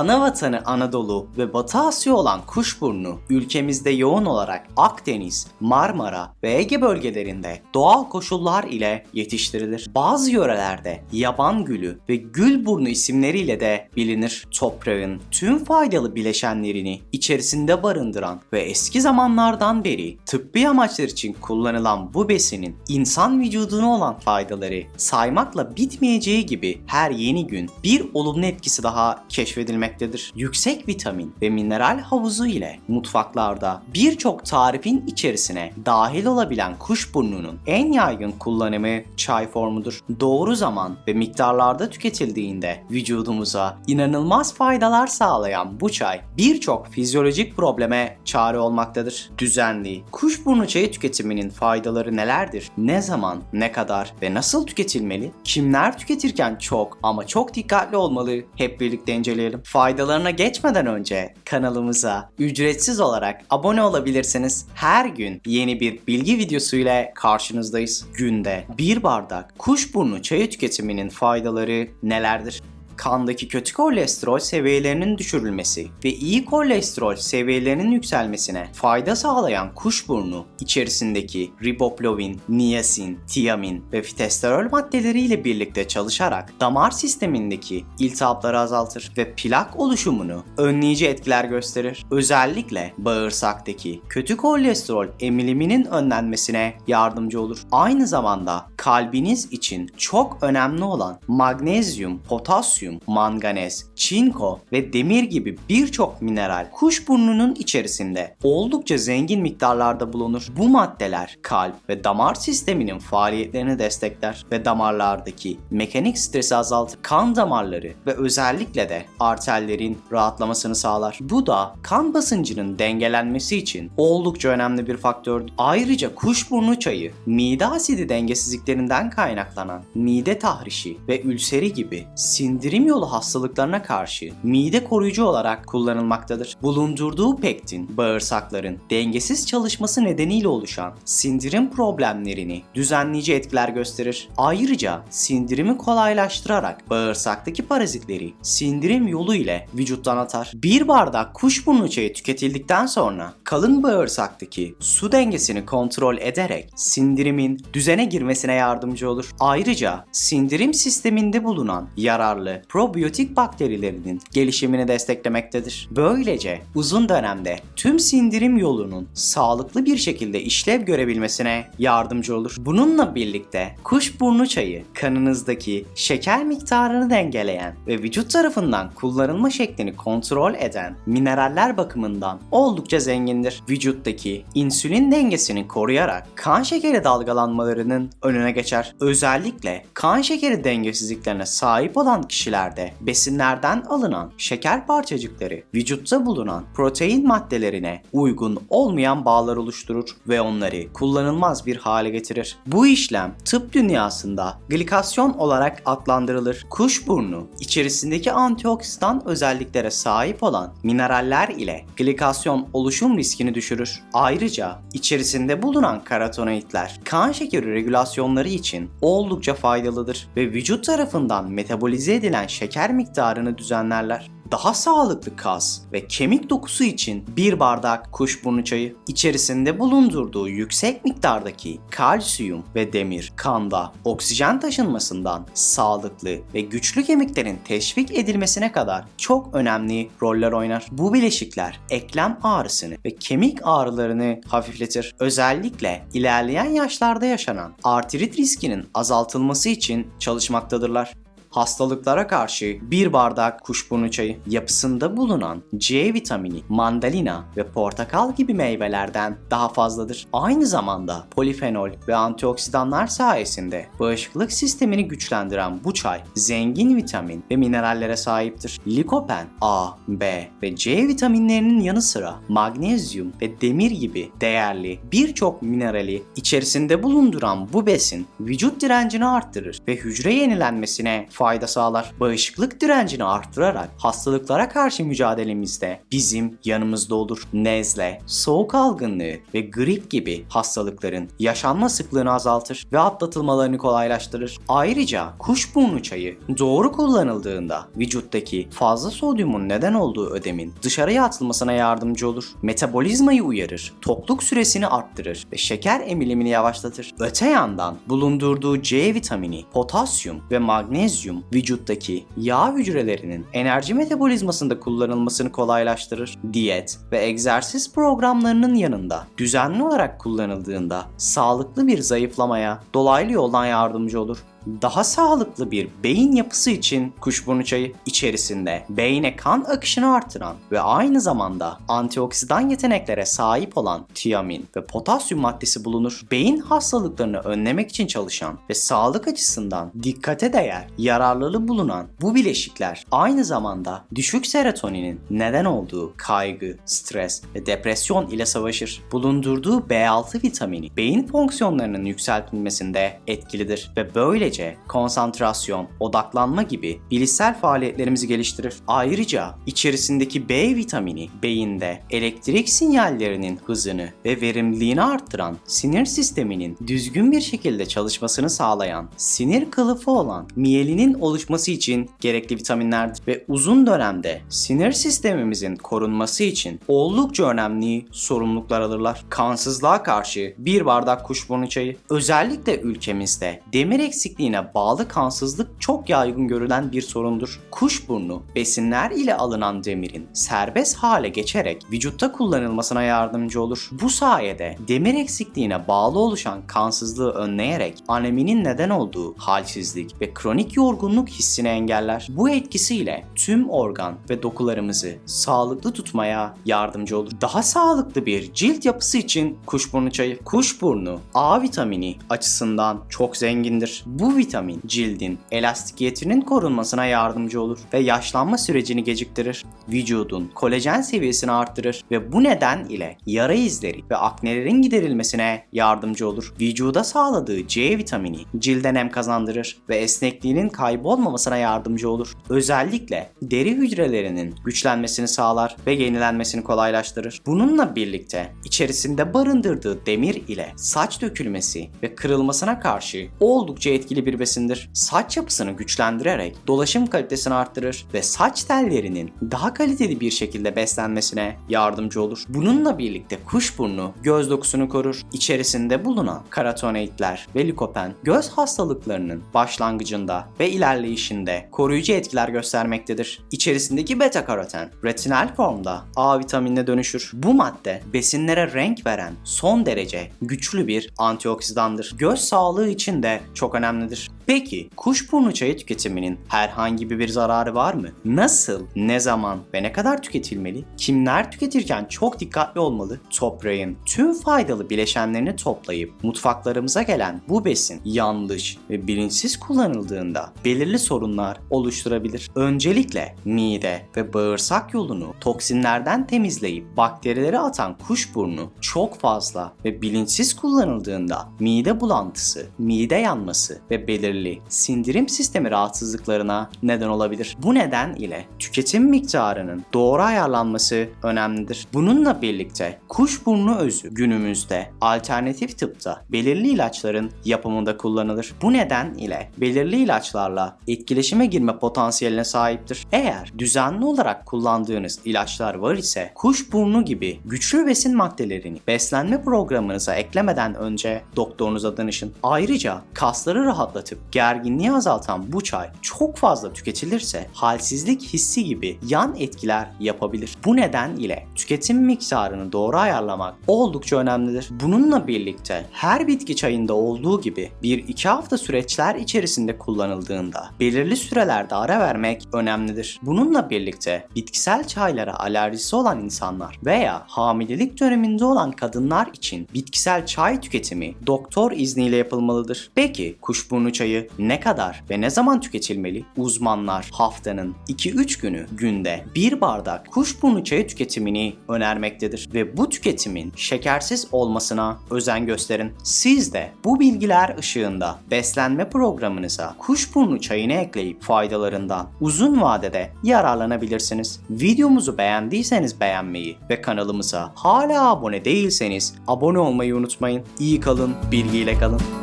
Ana vatanı Anadolu ve Batı Asya olan kuşburnu ülkemizde yoğun olarak Akdeniz, Marmara ve Ege bölgelerinde doğal koşullar ile yetiştirilir. Bazı yörelerde yaban gülü ve gülburnu isimleriyle de bilinir. Toprağın tüm faydalı bileşenlerini içerisinde barındıran ve eski zamanlardan beri tıbbi amaçlar için kullanılan bu besinin insan vücuduna olan faydaları saymakla bitmeyeceği gibi her yeni gün bir olumlu etkisi daha keşfedilmektedir. Yüksek vitamin ve mineral havuzu ile mutfaklarda birçok tarifin içerisine dahil olabilen kuşburnunun en yaygın kullanımı çay formudur. Doğru zaman ve miktarlarda tüketildiğinde vücudumuza inanılmaz faydalar sağlayan bu çay birçok fizyolojik probleme çare olmaktadır. Düzenli kuşburnu çayı tüketiminin faydaları nelerdir? Ne zaman, ne kadar ve nasıl tüketilmeli? Kimler tüketirken çok ama çok dikkatli olmalı? Hep birlikte inceleyelim. Faydalarına geçmeden önce kanalımıza ücretsiz olarak abone olabilirsiniz. Her gün yeni bir bilgi videosu ile karşınızdayız. Günde bir bardak kuşburnu çayı tüketiminin faydaları nelerdir? Kandaki kötü kolesterol seviyelerinin düşürülmesi ve iyi kolesterol seviyelerinin yükselmesine fayda sağlayan kuşburnu içerisindeki riboflavin, niasin, tiamin ve fitesterol maddeleriyle birlikte çalışarak damar sistemindeki iltihapları azaltır ve plak oluşumunu önleyici etkiler gösterir. Özellikle bağırsaktaki kötü kolesterol emiliminin önlenmesine yardımcı olur. Aynı zamanda kalbiniz için çok önemli olan magnezyum, potasyum, manganez, çinko ve demir gibi birçok mineral kuşburnunun içerisinde oldukça zengin miktarlarda bulunur. Bu maddeler kalp ve damar sisteminin faaliyetlerini destekler ve damarlardaki mekanik stresi azaltır. Kan damarları ve özellikle de arterlerin rahatlamasını sağlar. Bu da kan basıncının dengelenmesi için oldukça önemli bir faktördür. Ayrıca kuşburnu çayı mide asidi dengesizliklerinden kaynaklanan mide tahrişi ve ülseri gibi sindirim yolu hastalıklarına karşı mide koruyucu olarak kullanılmaktadır. Bulundurduğu pektin bağırsakların dengesiz çalışması nedeniyle oluşan sindirim problemlerini düzenleyici etkiler gösterir. Ayrıca sindirimi kolaylaştırarak bağırsaktaki parazitleri sindirim yolu ile vücuttan atar. Bir bardak kuşburnu çayı tüketildikten sonra kalın bağırsaktaki su dengesini kontrol ederek sindirimin düzene girmesine yardımcı olur. Ayrıca sindirim sisteminde bulunan yararlı probiyotik bakterilerinin gelişimini desteklemektedir. Böylece uzun dönemde tüm sindirim yolunun sağlıklı bir şekilde işlev görebilmesine yardımcı olur. Bununla birlikte kuşburnu çayı kanınızdaki şeker miktarını dengeleyen ve vücut tarafından kullanılma şeklini kontrol eden mineraller bakımından oldukça zengindir. Vücuttaki insülin dengesini koruyarak kan şekeri dalgalanmalarının önüne geçer. Özellikle kan şekeri dengesizliklerine sahip olan kişilerde besinlerden alınan şeker parçacıkları vücutta bulunan protein maddelerine uygun olmayan bağlar oluşturur ve onları kullanılmaz bir hale getirir. Bu işlem tıp dünyasında glikasyon olarak adlandırılır. Kuşburnu içerisindeki antioksidan özelliklere sahip olan mineraller ile glikasyon oluşum riskini düşürür. Ayrıca içerisinde bulunan karotenoidler kan şekeri regülasyonları için oldukça faydalıdır ve vücut tarafından metabolize edilen şeker miktarını düzenlerler. Daha sağlıklı kas ve kemik dokusu için bir bardak kuşburnu çayı içerisinde bulundurduğu yüksek miktardaki kalsiyum ve demir kanda oksijen taşınmasından sağlıklı ve güçlü kemiklerin teşvik edilmesine kadar çok önemli roller oynar. Bu bileşikler eklem ağrısını ve kemik ağrılarını hafifletir. Özellikle ilerleyen yaşlarda yaşanan artrit riskinin azaltılması için çalışmaktadırlar hastalıklara karşı bir bardak kuşburnu çayı yapısında bulunan C vitamini mandalina ve portakal gibi meyvelerden daha fazladır. Aynı zamanda polifenol ve antioksidanlar sayesinde bağışıklık sistemini güçlendiren bu çay zengin vitamin ve minerallere sahiptir. Likopen, A, B ve C vitaminlerinin yanı sıra magnezyum ve demir gibi değerli birçok minerali içerisinde bulunduran bu besin vücut direncini arttırır ve hücre yenilenmesine fayda sağlar. Bağışıklık direncini arttırarak hastalıklara karşı mücadelemizde bizim yanımızda olur. Nezle, soğuk algınlığı ve grip gibi hastalıkların yaşanma sıklığını azaltır ve atlatılmalarını kolaylaştırır. Ayrıca kuşburnu çayı doğru kullanıldığında vücuttaki fazla sodyumun neden olduğu ödemin dışarıya atılmasına yardımcı olur. Metabolizmayı uyarır, tokluk süresini arttırır ve şeker emilimini yavaşlatır. Öte yandan bulundurduğu C vitamini, potasyum ve magnezyum vücuttaki yağ hücrelerinin enerji metabolizmasında kullanılmasını kolaylaştırır. Diyet ve egzersiz programlarının yanında düzenli olarak kullanıldığında sağlıklı bir zayıflamaya dolaylı yoldan yardımcı olur daha sağlıklı bir beyin yapısı için kuşburnu çayı içerisinde beyne kan akışını artıran ve aynı zamanda antioksidan yeteneklere sahip olan tiamin ve potasyum maddesi bulunur. Beyin hastalıklarını önlemek için çalışan ve sağlık açısından dikkate değer yararlılığı bulunan bu bileşikler aynı zamanda düşük serotoninin neden olduğu kaygı, stres ve depresyon ile savaşır. Bulundurduğu B6 vitamini beyin fonksiyonlarının yükseltilmesinde etkilidir ve böyle böylece konsantrasyon, odaklanma gibi bilişsel faaliyetlerimizi geliştirir. Ayrıca içerisindeki B vitamini beyinde elektrik sinyallerinin hızını ve verimliliğini arttıran sinir sisteminin düzgün bir şekilde çalışmasını sağlayan sinir kılıfı olan miyelinin oluşması için gerekli vitaminlerdir ve uzun dönemde sinir sistemimizin korunması için oldukça önemli sorumluluklar alırlar. Kansızlığa karşı bir bardak kuşburnu çayı özellikle ülkemizde demir eksikliği eksikliğine bağlı kansızlık çok yaygın görülen bir sorundur. Kuşburnu, besinler ile alınan demirin serbest hale geçerek vücutta kullanılmasına yardımcı olur. Bu sayede demir eksikliğine bağlı oluşan kansızlığı önleyerek aneminin neden olduğu halsizlik ve kronik yorgunluk hissini engeller. Bu etkisiyle tüm organ ve dokularımızı sağlıklı tutmaya yardımcı olur. Daha sağlıklı bir cilt yapısı için kuşburnu çayı. Kuşburnu A vitamini açısından çok zengindir. Bu vitamin cildin elastikiyetinin korunmasına yardımcı olur ve yaşlanma sürecini geciktirir. Vücudun kolajen seviyesini arttırır ve bu neden ile yara izleri ve aknelerin giderilmesine yardımcı olur. Vücuda sağladığı C vitamini cilde nem kazandırır ve esnekliğinin kaybolmamasına yardımcı olur. Özellikle deri hücrelerinin güçlenmesini sağlar ve yenilenmesini kolaylaştırır. Bununla birlikte içerisinde barındırdığı demir ile saç dökülmesi ve kırılmasına karşı oldukça etkili bir besindir. Saç yapısını güçlendirerek dolaşım kalitesini arttırır ve saç tellerinin daha kaliteli bir şekilde beslenmesine yardımcı olur. Bununla birlikte kuşburnu göz dokusunu korur. İçerisinde bulunan karotenoidler ve likopen göz hastalıklarının başlangıcında ve ilerleyişinde koruyucu etkiler göstermektedir. İçerisindeki beta karoten retinal formda A vitaminine dönüşür. Bu madde besinlere renk veren son derece güçlü bir antioksidandır. Göz sağlığı için de çok önemlidir. Peki kuşburnu çayı tüketiminin herhangi bir zararı var mı? Nasıl, ne zaman ve ne kadar tüketilmeli? Kimler tüketirken çok dikkatli olmalı? Toprağın tüm faydalı bileşenlerini toplayıp mutfaklarımıza gelen bu besin yanlış ve bilinçsiz kullanıldığında belirli sorunlar oluşturabilir. Öncelikle mide ve bağırsak yolunu toksinlerden temizleyip bakterileri atan kuşburnu çok fazla ve bilinçsiz kullanıldığında mide bulantısı, mide yanması ve belirli sindirim sistemi rahatsızlıklarına neden olabilir. Bu neden ile tüketim miktarının doğru ayarlanması önemlidir. Bununla birlikte kuşburnu özü günümüzde alternatif tıpta belirli ilaçların yapımında kullanılır. Bu neden ile belirli ilaçlarla etkileşime girme potansiyeline sahiptir. Eğer düzenli olarak kullandığınız ilaçlar var ise kuşburnu gibi güçlü besin maddelerini beslenme programınıza eklemeden önce doktorunuza danışın. Ayrıca kasları rahatlatıp gerginliği azaltan bu çay çok fazla tüketilirse halsizlik hissi gibi yan etkiler yapabilir. Bu neden ile tüketim miktarını doğru ayarlamak oldukça önemlidir. Bununla birlikte her bitki çayında olduğu gibi 1-2 hafta süreçler içerisinde kullanıldığında belirli sürelerde ara vermek önemlidir. Bununla birlikte bitkisel çaylara alerjisi olan insanlar veya hamilelik döneminde olan kadınlar için bitkisel çay tüketimi doktor izniyle yapılmalıdır. Peki kuş Kuşburnu çayı ne kadar ve ne zaman tüketilmeli? Uzmanlar haftanın 2-3 günü günde bir bardak kuşburnu çayı tüketimini önermektedir ve bu tüketimin şekersiz olmasına özen gösterin. Siz de bu bilgiler ışığında beslenme programınıza kuşburnu çayını ekleyip faydalarından uzun vadede yararlanabilirsiniz. Videomuzu beğendiyseniz beğenmeyi ve kanalımıza hala abone değilseniz abone olmayı unutmayın. İyi kalın, bilgiyle kalın.